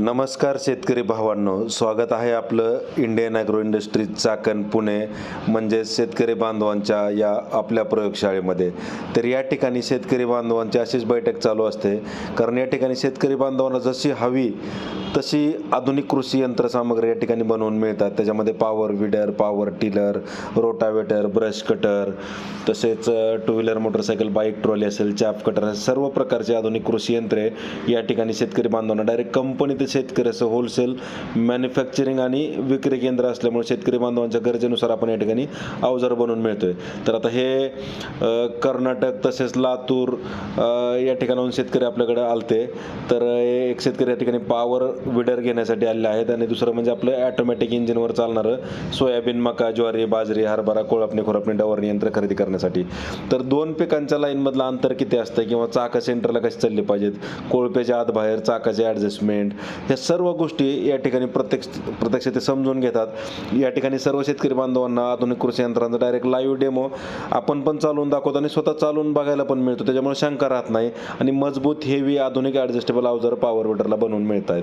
नमस्कार शेतकरी भावांनो. स्वागत आहे आपलं Indian agro industries Chakan Pune म्हणजेच शेतकरी बांधवांच्या या आपल्या प्रयोगशाळेमध्ये. तर या ठिकाणी शेतकरी बांधवांची अशीच बैठक चालू असते. कारण या ठिकाणी शेतकरी बांधवांना जशी हवी तशी आधुनिक कृषी यंत्रसामग्री या ठिकाणी बनवून मिळतात. त्याच्यामध्ये power weeder power tiller rotavator brush cutter तसेच two wheeler motorcycle bike trolley असेल चाप कटर असेल सर्व प्रकारचे आधुनिक कृषी यंत्रे या ठिकाणी शेतकरी बांधवांना डायरेक्ट कंपनी ते शेतकरी असं होलसेल मॅन्युफॅक्चरिंग आणि विक्री केंद्र असल्यामुळे शेतकरी बांधवांच्या गरजेनुसार आपण या ठिकाणी अवजार बनवून मिळतोय. तर आता हे कर्नाटक तसेच लातूर या ठिकाणाहून शेतकरी आपल्याकडे आलते. तर एक शेतकरी या ठिकाणी पॉवर विडर घेण्यासाठी आलेले आहेत आणि दुसरं म्हणजे आपलं ॲटोमॅटिक इंजिनवर चालणारं सोयाबीन मका ज्वारी बाजरी हरभरा कोळपणी खुरपणी डवरणी यंत्र खरेदी करण्यासाठी. तर दोन पिकांच्या लाईनमधलं अंतर किती असतं किंवा चाका सेंटरला कशी चालली पाहिजेत? कोळपेच्या आत बाहेर चाकाचे ॲडजस्टमेंट ह्या सर्व गोष्टी या ठिकाणी प्रत्यक्ष प्रत्यक्ष ते समजून घेतात. या ठिकाणी सर्व शेतकरी बांधवांना आधुनिक कृषी यंत्रांचा डायरेक्ट लाईव्ह डेमो आपण पण चालवून दाखवतो आणि स्वतः चालवून बघायला पण मिळतो. त्याच्यामुळे शंका राहत नाही आणि मजबूत हेवी आधुनिक ॲडजस्टेबल अवजार पॉवर विडरला बनवून मिळत आहेत